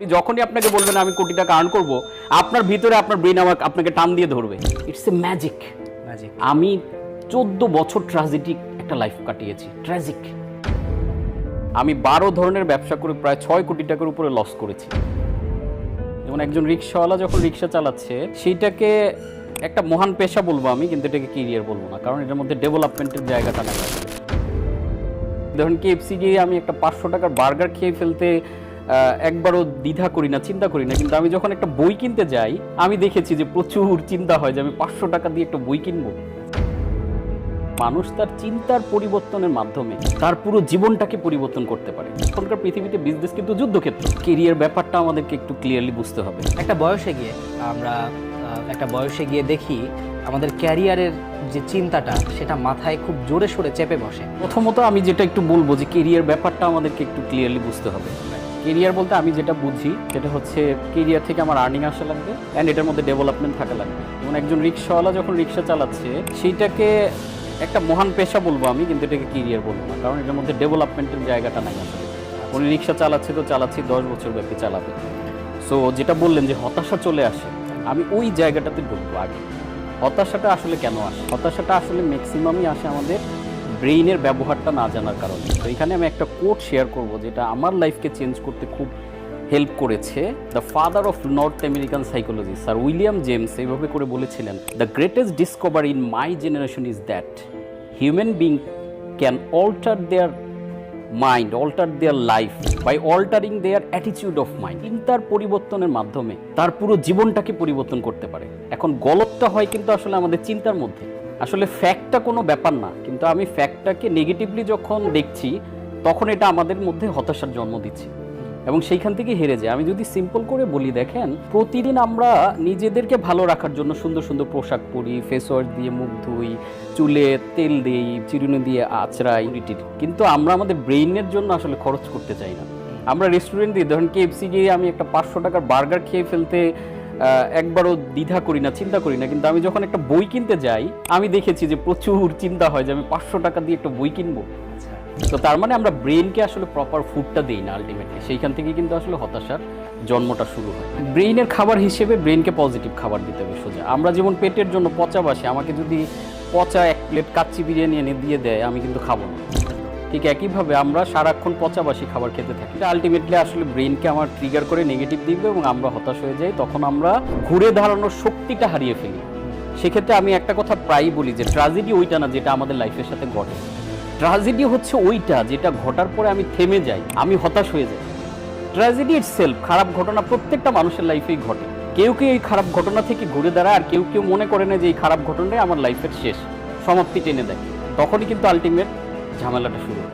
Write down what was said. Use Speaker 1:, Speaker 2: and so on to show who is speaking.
Speaker 1: যখনই আপনাকে বলবেন আমি কোটি টাকা আর্ন করব আপনার ভিতরে আপনার ব্রেন আমাকে আপনাকে টান দিয়ে ধরবে। ইটস এ ম্যাজিক
Speaker 2: ম্যাজিক
Speaker 1: আমি চোদ্দ বছর ট্রাজেডিক একটা লাইফ কাটিয়েছি। ট্র্যাজিক আমি বারো ধরনের ব্যবসা করে প্রায় ছয় কোটি টাকার উপরে লস করেছি। যেমন একজন রিক্সাওয়ালা যখন রিক্সা চালাচ্ছে সেইটাকে একটা মহান পেশা বলব আমি কিন্তু এটাকে কেরিয়ার বলব না কারণ এটার মধ্যে ডেভেলপমেন্টের জায়গাটা না ধরুন কেএফসি গিয়ে আমি একটা পাঁচশো টাকার বার্গার খেয়ে ফেলতে একবারও দ্বিধা করি না চিন্তা করি না কিন্তু আমি যখন একটা বই কিনতে যাই আমি দেখেছি যে প্রচুর চিন্তা হয় যে আমি পাঁচশো টাকা দিয়ে একটা বই কিনবো। মানুষ তার চিন্তার পরিবর্তনের মাধ্যমে তার পুরো জীবনটাকে পরিবর্তন করতে পারে। এখনকার পৃথিবীতে বিজনেস কিন্তু যুদ্ধক্ষেত্র। কেরিয়ার ব্যাপারটা আমাদেরকে একটু ক্লিয়ারলি বুঝতে হবে।
Speaker 2: একটা বয়সে গিয়ে আমরা একটা বয়সে গিয়ে দেখি আমাদের ক্যারিয়ারের যে চিন্তাটা সেটা মাথায় খুব জোরে সোরে চেপে বসে।
Speaker 1: প্রথমত আমি যেটা একটু বলব যে কেরিয়ার ব্যাপারটা আমাদেরকে একটু ক্লিয়ারলি বুঝতে হবে। কেরিয়ার বলতে আমি যেটা বুঝি, সেটা হচ্ছে কেরিয়ার থেকে আমার আর্নিং আসা লাগবে অ্যান্ড এটার মধ্যে ডেভেলপমেন্ট থাকা লাগবে। যেমন একজন রিক্সাওয়ালা যখন রিক্সা চালাচ্ছে, সেইটাকে একটা মহান পেশা বলব আমি, কিন্তু এটাকে কেরিয়ার বলব না, কারণ এটার মধ্যে ডেভেলপমেন্টের জায়গাটা নাই আসলে। উনি রিক্সা চালাচ্ছে তো চালাচ্ছি, দশ বছর ব্যাপী চালাবে। সো যেটা বললেন যে হতাশা চলে আসে, আমি ওই জায়গাটাতে ঢুকবো আগে। হতাশাটা আসলে কেন আসে? হতাশাটা আসলে ম্যাক্সিমামই আসে আমাদের ব্রেইনের ব্যবহারটা না জানার কারণে। তো এখানে আমি একটা কোট শেয়ার করব যেটা আমার লাইফকে চেঞ্জ করতে খুব হেল্প করেছে। The father of North American psychology sir William James এইভাবে করে বলেছিলেন the greatest discover in my generation is that human being can alter their mind alter their life by altering their attitude of mind চিন্তার পরিবর্তনের মাধ্যমে তার পুরো জীবনটাকে পরিবর্তন করতে পারে। এখন গলতটা হয় কিন্তু আসলে আমাদের চিন্তার মধ্যে। আসলে ফ্যাক্টটা কোনো ব্যাপার না, কিন্তু আমি ফ্যাক্টটাকে নেগেটিভলি যখন দেখছি, তখন এটা আমাদের মধ্যে হতাশার জন্ম দিচ্ছে এবং সেইখান থেকে হেরে যায় আমি যদি সিম্পল করে বলি, দেখেন, প্রতিদিন আমরা নিজেদেরকে ভালো রাখার জন্য সুন্দর সুন্দর পোশাক পরি ফেস ওয়াশ দিয়ে মুখ ধুই, চুলে তেল দিই, চিরুনি দিয়ে আঁচড়াই। কিন্তু আমরা আমাদের ব্রেইনের জন্য আসলে খরচ করতে চাই না আমরা রেস্টুরেন্ট দিয়ে, ধরেন কেএফসি গিয়ে আমি একটা পাঁচশো টাকার বার্গার খেয়ে ফেলতে একবারও দ্বিধা করি না চিন্তা করি না কিন্তু আমি যখন একটা বই কিনতে যাই আমি দেখেছি যে প্রচুর চিন্তা হয় যে আমি পাঁচশো টাকা দিয়ে একটা বই কিনবো। তো তার মানে আমরা ব্রেনকে আসলে প্রপার ফুডটা দিই না আলটিমেটলি সেইখান থেকে কিন্তু আসলে হতাশার জন্মটা শুরু হয়। ব্রেইনের খাবার হিসেবে ব্রেনকে পজিটিভ খাবার দিতে হবে সোজা। আমরা যেমন পেটের জন্য পচা বাসি আমাকে যদি পচা এক প্লেট কাচ্চি বিরিয়ানি এনে দিয়ে দেয় আমি কিন্তু খাব না। ঠিক একইভাবে আমরা সারাক্ষণ পচাবাসি খাবার খেতে থাকি। আলটিমেটলি আসলে ব্রেনকে আমার ট্রিগার করে নেগেটিভ দিবে এবং আমরা হতাশ হয়ে যাই। তখন আমরা ঘুরে দাঁড়ানোর শক্তিটা হারিয়ে ফেলি। সেক্ষেত্রে আমি একটা কথা প্রায়ই বলি যে ট্রাজেডি ওইটা না যেটা আমাদের লাইফের সাথে ঘটে। ট্রাজেডি হচ্ছে ওইটা যেটা ঘটার পরে আমি থেমে যাই, আমি হতাশ হয়ে যাই। ট্র্যাজেডি ইট সেলফ খারাপ ঘটনা প্রত্যেকটা মানুষের লাইফেই ঘটে। কেউ কেউ এই খারাপ ঘটনা থেকে ঘুরে দাঁড়ায় আর কেউ কেউ মনে করে না যে এই খারাপ ঘটনাটাই আমার লাইফের শেষ, সমাপ্তি টেনে দেয়। তখনই কিন্তু আলটিমেট ঝামেলাটা শুরু।